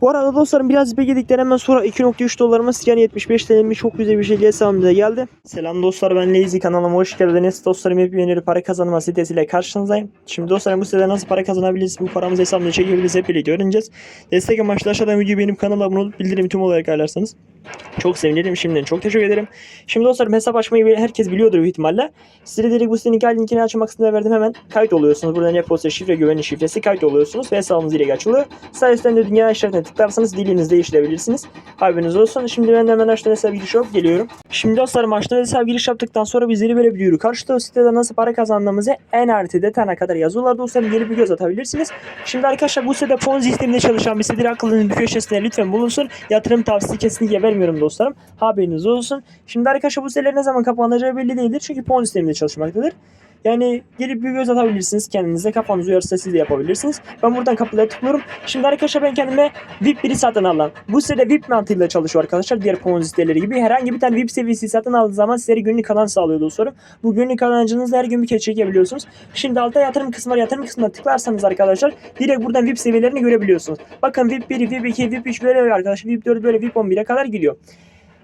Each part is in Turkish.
Bu arada dostlarım biraz bekledikten hemen sonra 2.3 dolarımız yani 75 TL'miz çok güzel bir şekilde hesabımıza geldi. Selam dostlar ben Lazy kanalıma hoş geldiniz. Dostlarım hep yeni para kazanma sitesiyle karşınızdayım. Şimdi dostlarım bu sitede nasıl para kazanabiliriz, bu paramızı hesabımıza çekebiliriz hep birlikte öğreneceğiz. Destek amaçlı aşağıdan videoyu benim kanalıma abone olup bildirim tüm olarak ayarlarsanız çok sevinirim. Şimdiden çok teşekkür ederim. Şimdi dostlarım hesap açmayı herkes biliyordur büyük ihtimalle. Size direkt bu sitenin hikaye linkini açmak kısmına verdim hemen. Kayıt oluyorsunuz. Burada e-posta şifre güvenlik şifresi kayıt oluyorsunuz ve hesabınız direkt açılıyor. Sağ üstten de dünya işaretine tıklarsanız dilinizi değiştirebilirsiniz. Haberiniz olsun. Şimdi ben hemen açtığım hesap giriş yapıp geliyorum. Şimdi dostlarım açtığım hesap giriş yaptıktan sonra bizleri böyle bir duyuru karşıda o sitede nasıl para kazandığımızı en artı detayına kadar yazıyorlar dostlarım. Gelip bir göz atabilirsiniz. Şimdi arkadaşlar bu sitede Ponzi sisteminde çalışan bir sitedir. Aklınızın bir köşesine lütfen bulunsun. Yatırım tavsiyesi kesinlikle vermiyorum dostlarım. Haberiniz olsun. Şimdi arkadaşlar bu siteler ne zaman kapanacağı belli değildir. Çünkü Ponzi sisteminde çalışmaktadır. Yani gelip bir göz atabilirsiniz kendinize. Kafanız uyarsa siz de yapabilirsiniz. Ben buradan kapılara tıklıyorum. Şimdi arkadaşlar ben kendime VIP biri satın alan. Bu sitede VIP mantığıyla çalışıyor arkadaşlar. Diğer Ponzi siteleri gibi. Herhangi bir tane VIP seviyesi satın aldığı zaman sizlere günlük kazanç sağlıyor dostlarım. Bu günlük kazancınızı her gün bir kez çekebiliyorsunuz. Şimdi altta yatırım kısmı var. Yatırım kısmına tıklarsanız arkadaşlar direkt buradan VIP seviyelerini görebiliyorsunuz. Bakın VIP 1, VIP 2, VIP 3 böyle arkadaşlar. VIP 4 böyle VIP 11'e kadar gidiyor.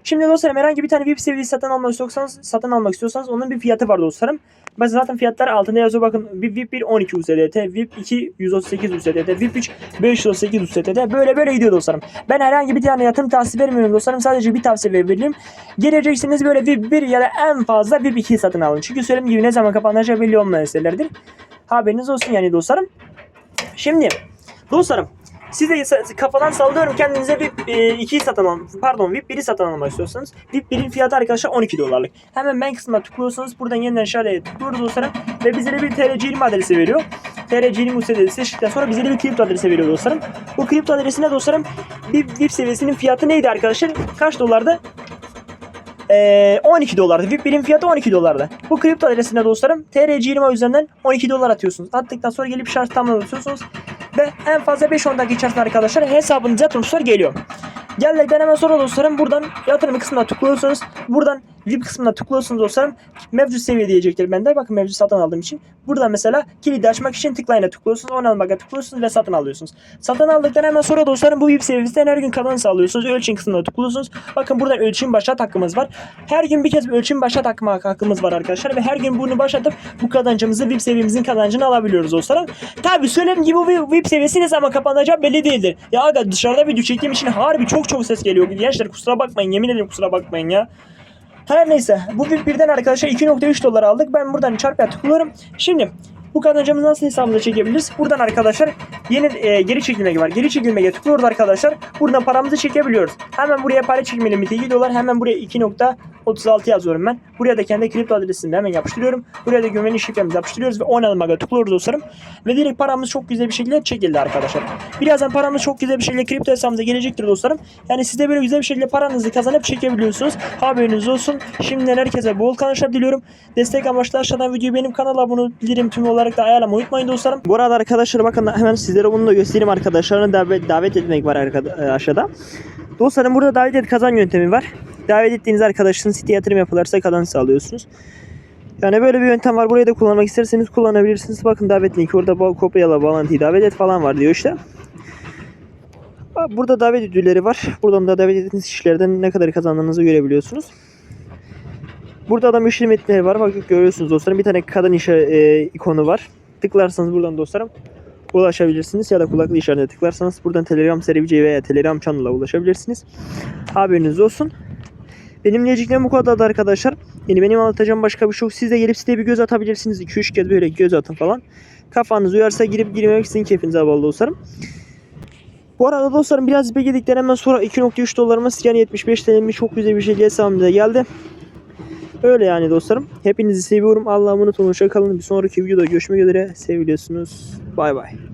Şimdi dostlarım herhangi bir tane VIP seviyesi satın almak istiyorsanız, satın almak istiyorsanız onun bir fiyatı var dostlarım. Ben zaten fiyatlar altında yazıyor bakın. VIP 1 12 USDT, VIP 2 138 USDT, VIP 3 538 USDT. Böyle böyle gidiyor dostlarım. Ben herhangi bir tane yatırım tavsiye vermiyorum dostlarım. Sadece bir tavsiye verebilirim. Geleceksiniz böyle VIP 1 ya da en fazla VIP 2 satın alın. Çünkü söylediğim gibi ne zaman kapanacağı belli olmayan sitelerdir. Haberiniz olsun yani dostlarım. Şimdi dostlarım siz de sa- kafadan sallıyorum kendinize VIP 2'yi satın almak, pardon VIP 1'i satın almak istiyorsanız VIP 1'in fiyatı arkadaşlar 12 dolarlık. Hemen ben kısmına tıklıyorsunuz. Buradan yeniden aşağıya tıklıyoruz dostlarım. Ve bize de bir TRC20 adresi veriyor. TRC20 adresi seçtikten sonra bize de bir kripto adresi veriyor dostlarım. Bu kripto adresine dostlarım bir VIP seviyesinin fiyatı neydi arkadaşlar? Kaç dolardı? Ee, 12 dolardı. VIP birim fiyatı 12 dolardı. Bu kripto adresine dostlarım TRC20 üzerinden 12 dolar atıyorsunuz. Attıktan sonra gelip şarj tamamlıyorsunuz. Ve en fazla 5-10 dakika içerisinde arkadaşlar hesabınıza yatırımlar geliyor. Geldikten hemen sonra dostlarım buradan yatırım kısmına tıklıyorsunuz. Buradan VIP kısmına tıklıyorsunuz dostlarım. Mevcut seviye diyecektir bende. Bakın mevcut satın aldığım için. Buradan mesela kilidi açmak için tıklayına tıklıyorsunuz. On almaya tıklıyorsunuz ve satın alıyorsunuz. Satın aldıktan hemen sonra dostlarım bu VIP seviyesinden her gün kazanç sağlıyorsunuz. Ölçüm kısmına tıklıyorsunuz. Bakın buradan ölçüm başlat hakkımız var. Her gün bir kez bir ölçüm başlat hakkı- hakkımız var arkadaşlar. Ve her gün bunu başlatıp bu kazancımızı VIP seviyemizin kazancını alabiliyoruz dostlarım. Tabi söylediğim gibi bu VIP seviyesi ne zaman kapanacağı belli değildir. Ya aga dışarıda video çektiğim için harbi çok çok ses geliyor. Gençler kusura bakmayın yemin ederim kusura bakmayın ya. Her neyse bu birden arkadaşlar 2.3 dolar aldık. Ben buradan çarpıya tıklıyorum. Şimdi bu kazancımızı nasıl hesabımıza çekebiliriz? Buradan arkadaşlar yeni e, geri çekilmek var. Geri çekilmeye tıklıyoruz arkadaşlar. Buradan paramızı çekebiliyoruz. Hemen buraya para çekme limiti 2 dolar. Hemen buraya 2.36 yazıyorum ben. Buraya da kendi kripto adresini hemen yapıştırıyorum. Buraya da güvenlik şifremizi yapıştırıyoruz ve onalmaga tıklıyoruz dostlarım. Ve direkt paramız çok güzel bir şekilde çekildi arkadaşlar. Birazdan paramız çok güzel bir şekilde kripto hesabımıza gelecektir dostlarım. Yani siz de böyle güzel bir şekilde paranızı kazanıp çekebiliyorsunuz. Haberiniz olsun. Şimdiden herkese bol kazançlar diliyorum. Destek amaçlı aşağıdan videoyu benim kanala abone olup bildirim tüm olarak da ayarlamayı unutmayın dostlarım. Bu arada arkadaşlar bakın hemen sizlere bunu da göstereyim arkadaşlarına davet, davet etmek var e, aşağıda. Dostlarım burada davet et kazan yöntemi var. Davet ettiğiniz arkadaşın site yatırım yapılarsa kazanç sağlıyorsunuz. Yani böyle bir yöntem var. Burayı da kullanmak isterseniz kullanabilirsiniz. Bakın davet linki orada kopyala bağlantıyı davet et falan var diyor işte. Burada davet ödülleri var. Buradan da davet ettiğiniz kişilerden ne kadar kazandığınızı görebiliyorsunuz. Burada da müşteri metinleri var. Bak görüyorsunuz dostlarım. Bir tane kadın işe, e, ikonu var. Tıklarsanız buradan dostlarım ulaşabilirsiniz. Ya da kulaklık işaretine tıklarsanız buradan Telegram servisine veya Telegram kanalına ulaşabilirsiniz. Haberiniz olsun. Benim diyeceklerim bu kadardı arkadaşlar. Yani benim anlatacağım başka bir şey yok. Siz de gelip siteye bir göz atabilirsiniz. 2-3 kez böyle göz atın falan. Kafanız uyarsa girip girmemek sizin keyfinize bağlı dostlarım. Bu arada dostlarım biraz bekledikten hemen sonra 2.3 dolarımız yani 75 TL'miz çok güzel bir şekilde hesabımıza geldi. Öyle yani dostlarım. Hepinizi seviyorum. Allah'a emanet olun. Hoşça kalın. Bir sonraki videoda görüşmek üzere. Seviliyorsunuz. Bay bay.